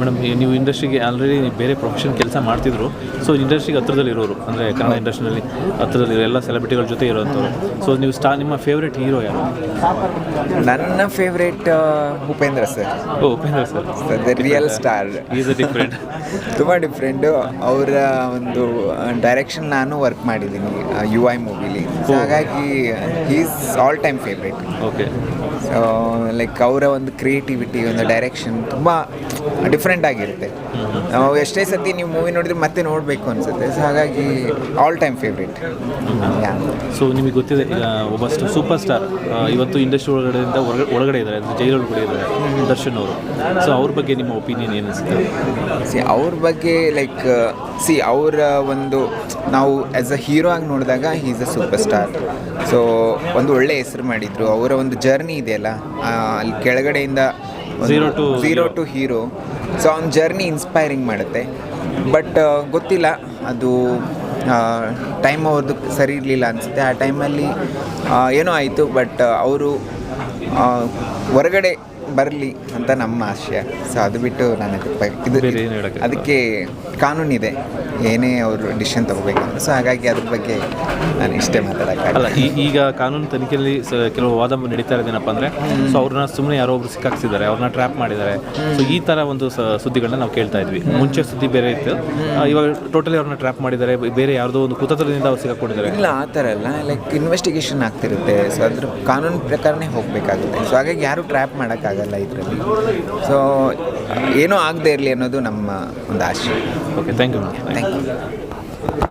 Madam ನೀವು ಇಂಡಸ್ಟ್ರಿಗೆ already ಬೇರೆ ಪ್ರೊಫೆಷನ್ ಕೆಲಸ ಮಾಡ್ತಿದ್ರು. ಸೊ ಇಂಡಸ್ಟ್ರಿಗೆ ಹತ್ರದಲ್ಲಿ ಇರೋರು ಅಂದರೆ ಕನ್ನಡ ಇಂಡಸ್ಟ್ರಿನಲ್ಲಿ ಹತ್ರದಲ್ಲಿ ಎಲ್ಲ ಸೆಲೆಬ್ರಿಟಿಗಳ ಜೊತೆ ಇರೋಂಥವ್ರು. ಸೊ ನೀವು ಸ್ಟಾ ನಿಮ್ಮ ಫೇವ್ರೇಟ್ ಹೀರೋ ಯಾರು? ನನ್ನ favourite Upendra sir. O Upendra sir. The real star is a different ತುಂಬ ಡಿಫ್ರೆಂಟು ಅವರ ಒಂದು ಡೈರೆಕ್ಷನ್ ನಾನು ವರ್ಕ್ ಮಾಡಿದ್ದೀನಿ ಯು ಐ ಮೂವಿಲಿ ಹಾಗಾಗಿ is all time favourite okay like ಅವರ ಒಂದು ಕ್ರಿಯೇಟಿವಿಟಿ ಒಂದು ಡೈರೆಕ್ಷನ್ ತುಂಬ ಡಿಫ್ರೆಂಟ್ ಆಗಿರುತ್ತೆ. ನಾವು ಎಷ್ಟೇ ಸತಿ ನೀವು ಮೂವಿ ನೋಡಿದ್ರೆ ಮತ್ತೆ ನೋಡಬೇಕು ಅನಿಸುತ್ತೆ. ಸೊ ಹಾಗಾಗಿ ಆಲ್ ಟೈಮ್ ಫೇವ್ರೇಟ್ ಸೊ ನಿಮಗೆ ಗೊತ್ತಿದೆ ಈಗ ಒಬ್ಬ ಸೂಪರ್ ಸ್ಟಾರ್ ಇವತ್ತು ಇಂಡಸ್ಟ್ರಿ ಒಳಗಡೆಯಿಂದ ಒಳಗಡೆ ಇದ್ದಾರೆ ಜೈಲ್ ಒಳಗಡೆ ಇದ್ದಾರೆ ದರ್ಶನ್ ಅವರು. ಸೊ ಅವ್ರ ಬಗ್ಗೆ ನಿಮ್ಮ ಒಪಿನಿಯನ್ ಏನು ಅನಿಸುತ್ತೆ? ಸಿ ಅವ್ರ ಬಗ್ಗೆ ಲೈಕ್ ಸಿ ಅವರ ಒಂದು ನಾವು ಆ್ಯಸ್ ಅ ಹೀರೋ ಆಗಿ ನೋಡಿದಾಗ is a super star so ಒಂದು ಒಳ್ಳೆ ಹೆಸರು ಮಾಡಿದರು. ಅವರ ಒಂದು ಜರ್ನಿ ಇದೆಯಲ್ಲ ಅಲ್ಲಿ ಕೆಳಗಡೆಯಿಂದ Zero to zero to hero so ಅವ್ನ ಜರ್ನಿ ಇನ್ಸ್ಪೈರಿಂಗ್ ಮಾಡುತ್ತೆ. ಬಟ್ ಗೊತ್ತಿಲ್ಲ. ಅದು ಟೈಮ್ ಅವ್ರದ್ದು ಸರಿ ಇರಲಿಲ್ಲ ಅನಿಸುತ್ತೆ. ಆ ಟೈಮಲ್ಲಿ ಏನೋ ಆಯಿತು. ಬಟ್ ಅವರು ಹೊರಗಡೆ ಬರಲಿ ಅಂತ ನಮ್ಮ ಆಶಯ. ಸೊ ಅದು ಬಿಟ್ಟು ನನಗೆ ಇದು ಅದಕ್ಕೆ ಕಾನೂನಿದೆ. ಏನೇ ಅವರು ಡಿಸಿಷನ್ ತಗೋಬೇಕು ಸೊ ಹಾಗಾಗಿ ಅದ್ರ ಬಗ್ಗೆ ನಾನು ಇಷ್ಟೇ ಮಾತಾಡೋಕ್ಕಾಗಲ್ಲ. ಈಗ ಕಾನೂನು ತನಿಖೆಯಲ್ಲಿ ಕೆಲವು ವಾದ ನಡೀತಾ ಇರೋದೇನಪ್ಪ ಅಂದರೆ ಸೊ ಅವ್ರನ್ನ ಸುಮ್ಮನೆ ಯಾರೋ ಒಬ್ರು ಸಿಕ್ಕಾಕ್ಸಿದ್ದಾರೆ ಅವ್ರನ್ನ ಟ್ರ್ಯಾಪ್ ಮಾಡಿದ್ದಾರೆ. ಸೊ ಈ ಥರ ಒಂದು ಸುದ್ದಿಗಳನ್ನ ನಾವು ಕೇಳ್ತಾ ಇದ್ವಿ. ಮುಂಚೆ ಸುದ್ದಿ ಬೇರೆ ಇತ್ತು. ಇವಾಗ ಟೋಟಲಿ ಅವ್ರನ್ನ ಟ್ರ್ಯಾಪ್ ಮಾಡಿದ್ದಾರೆ ಬೇರೆ ಯಾರ್ದೋ ಒಂದು ಕುತಂತ್ರದಿಂದ ಅವ್ರು ಸಿಕ್ಕಾಕೊಂಡಿದ್ದಾರೆ. ಇಲ್ಲ ಆ ಥರ ಅಲ್ಲ. ಲೈಕ್ ಇನ್ವೆಸ್ಟಿಗೇಷನ್ ಆಗ್ತಿರುತ್ತೆ. ಸೊ ಅದ್ರ ಕಾನೂನು ಪ್ರಕಾರನೇ ಹೋಗಬೇಕಾಗುತ್ತೆ. ಸೊ ಹಾಗಾಗಿ ಯಾರೂ ಟ್ರ್ಯಾಪ್ ಮಾಡೋಕ್ಕಾಗಲ್ಲ ಇದರಲ್ಲಿ. ಸೊ ಏನೂ ಆಗದೆ ಇರಲಿ ಅನ್ನೋದು ನಮ್ಮ ಒಂದು ಆಶೆ. Okay thank you thank you